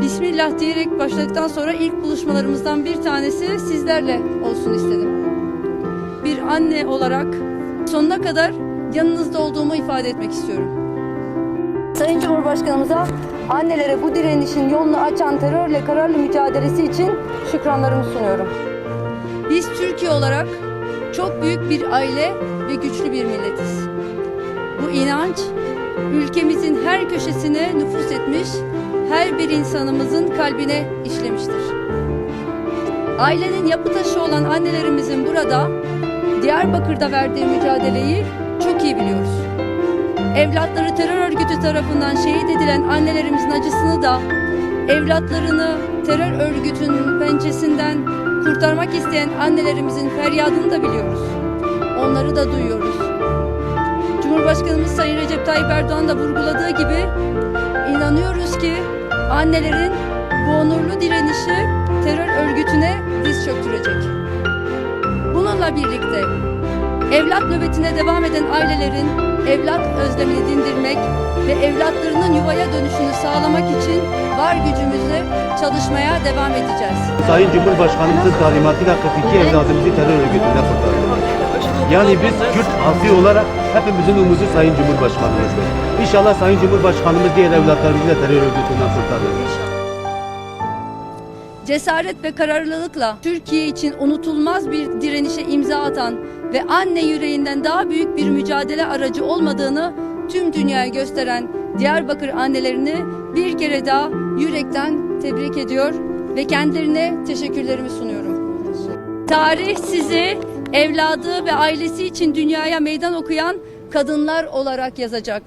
Bismillah diyerek başladıktan sonra ilk buluşmalarımızdan bir tanesi sizlerle olsun istedim. Bir anne olarak sonuna kadar yanınızda olduğumu ifade etmek istiyorum. Sayın Cumhurbaşkanımıza annelere bu direnişin yolunu açan terörle kararlı mücadelesi için şükranlarımı sunuyorum. Biz Türkiye olarak çok büyük bir aile ve güçlü bir milletiz. Bu inanç ülkemizin her köşesine nüfus etmiş, her bir insanımızın kalbine işlemiştir. Ailenin yapı taşı olan annelerimizin burada Diyarbakır'da verdiği mücadeleyi çok iyi biliyoruz. Evlatları terör örgütü tarafından şehit edilen annelerimizin acısını da evlatlarını terör örgütünün pençesinden kurtarmak isteyen annelerimizin feryadını da biliyoruz. Onları da duyuyoruz. Cumhurbaşkanımız Sayın Recep Tayyip Erdoğan da vurguladığı gibi inanıyoruz ki annelerin bu onurlu direnişi terör örgütüne diz çöktürecek. Bununla birlikte evlat nöbetine devam eden ailelerin evlat özlemini dindirmek ve evlatlarının yuvaya dönüşünü sağlamak için var gücümüzle çalışmaya devam edeceğiz. Sayın Cumhurbaşkanımızın talimatıyla 42 evladımızı terör örgütünden kurtardık. Yani biz Kürt halkı olarak hepimizin umudu Sayın Cumhurbaşkanımızdır. İnşallah Sayın Cumhurbaşkanımız diğer evlatlarımızı da terör örgütünden kurtarır. Cesaret ve kararlılıkla Türkiye için unutulmaz bir direnişe imza atan ve anne yüreğinden daha büyük bir mücadele aracı olmadığını tüm dünyaya gösteren Diyarbakır annelerini bir kere daha yürekten tebrik ediyor ve kendilerine teşekkürlerimi sunuyorum. Tarih sizi evladı ve ailesi için dünyaya meydan okuyan kadınlar olarak yazacak.